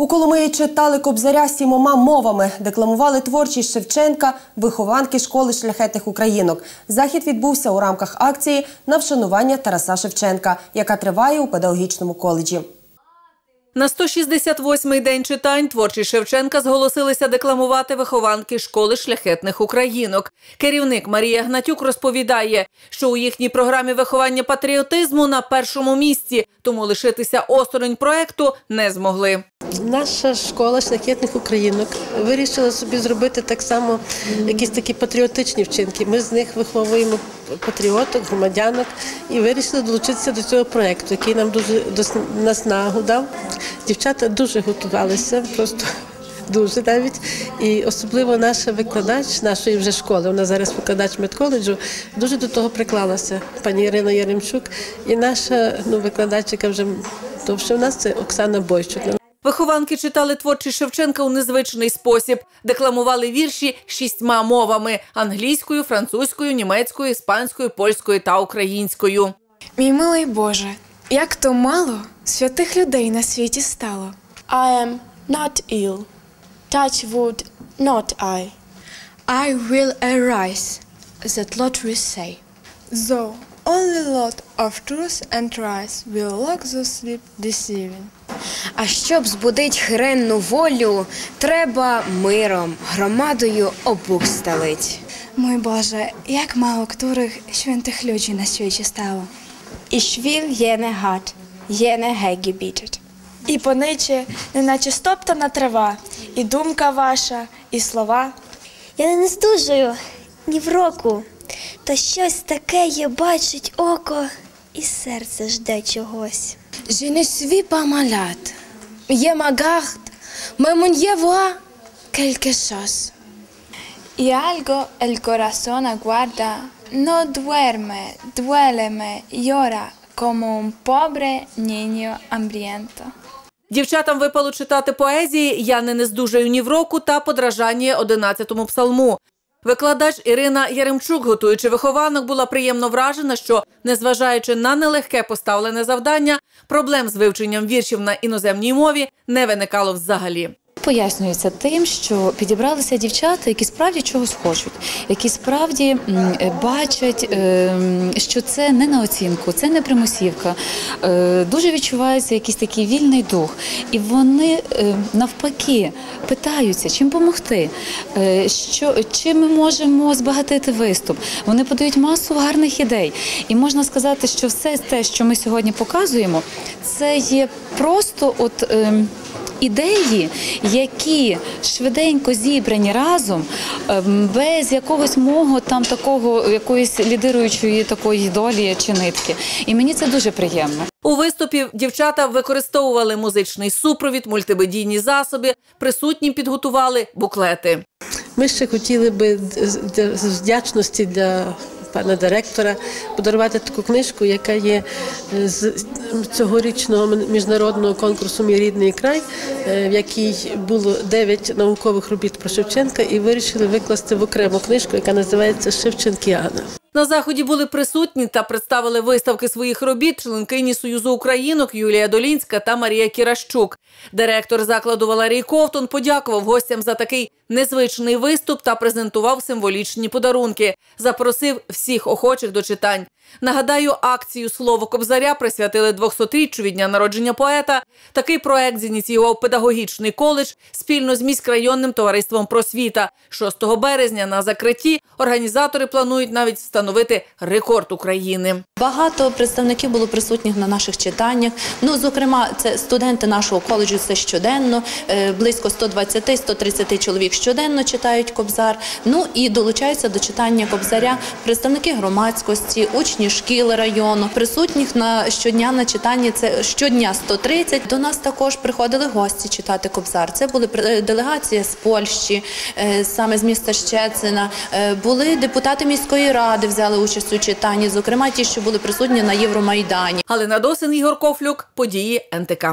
У Коломиї читали Кобзаря сімома мовами, декламували творчість Шевченка, вихованки школи шляхетних українок. Захід відбувся у рамках акції на вшанування Тараса Шевченка, яка триває у педагогічному коледжі. На 168-й день читань творчі Шевченка зголосилися декламувати вихованки школи шляхетних українок. Керівник Марія Гнатюк розповідає, що у їхній програмі виховання патріотизму на першому місці, тому лишитися осторонь проекту не змогли. Наша школа шляхетних українок вирішила собі зробити так само якісь такі патріотичні вчинки. Ми з них виховуємо патріоток, громадянок і вирішили долучитися до цього проєкту, який нам дуже дос- наснагу дав. Дівчата дуже готувалися, просто дуже навіть. І особливо наша викладач нашої вже школи, вона зараз викладач медколеджу, дуже до того приклалася, пані Ірина Яремчук. І наша ну, викладач, яка вже довше в нас, це Оксана Бойчук. Вихованки читали творчість Шевченка у незвичний спосіб, декламували вірші шістьма мовами: англійською, французькою, німецькою, іспанською, польською та українською. Мій милий Боже, як то мало святих людей на світі стало. I am not ill. Touch wood, not I. I will arise, that Lord will say. Though only Lord of truth and rights will lock the sleep deceiving. А щоб збудить хренну волю, треба миром, громадою обух стелить. Мой Боже, як мало których świętych ludzi na świecie stało. Ich will jene hat, jene hegebietet. І пониче, неначе стоптана трава, і думка ваша, і слова. Я не здужую ні в року, та щось таке є бачить око, і серце жде чогось. Je ne suis pas malade. Je m'agarde, mais mon Dieu voit quelque chose. Y algo el corazón aguarda, no duerme, duéleme, llora como un pobre niño hambriento. Дівчатам випало читати поезії Я не нездужаю ні в року та подражання 11-му псалму. Викладач Ірина Яремчук, готуючи вихованок, була приємно вражена, що, незважаючи на нелегке поставлене завдання, проблем з вивченням віршів на іноземній мові не виникало взагалі. Пояснюється тим, що підібралися дівчата, які справді чогось хочуть, які справді бачать, ем, що це не на оцінку, це не примусівка. Е, Дуже відчувається якийсь такий вільний дух, і вони е, навпаки питаються, чим допомогти, що чим ми можемо збагатити виступ. Вони подають масу гарних ідей, і можна сказати, що все те, що ми сьогодні показуємо, це є просто от. Ідеї, які швиденько зібрані разом, ем, без якогось мого там такого якоїсь лідируючої такої долі чи нитки. І мені це дуже приємно. У виступі дівчата використовували музичний супровід, мультимедійні засоби, присутні підготували буклети. Ми ще хотіли би з вдячності для пана директора подарувати таку книжку, яка є е, з цьогорічного міжнародного конкурсу Мій рідний край, е, в якій було 9 наукових робіт про Шевченка, і вирішили викласти в окрему книжку, яка називається Шевченкіана. На заході були присутні та представили виставки своїх робіт членкині Союзу Українок Юлія Долінська та Марія Кіращук. Директор закладу Валерій Ковтун подякував гостям за такий незвичний виступ та презентував символічні подарунки. Запросив всіх охочих до читань. Нагадаю, акцію Слово Кобзаря присвятили 200-річчю від дня народження поета. Такий проект зініціював педагогічний коледж спільно з міськрайонним товариством просвіта. 6 березня на закритті організатори планують навіть встановити рекорд України. Багато представників було присутніх на наших читаннях. Ну, зокрема, це студенти нашого коледжу. Це щоденно е, близько 120-130 чоловік щоденно читають кобзар. Ну і долучаються до читання кобзаря представники громадськості, учні шкіл району. Присутніх на щодня на читанні це щодня 130. До нас також приходили гості читати кобзар. Це були е, делегація з Польщі, е, саме з міста Щецина. Були депутати міської ради, взяли участь у читанні, зокрема ті, що були присутні на Євромайдані. Галина Досин, Ігор Кофлюк, події НТК.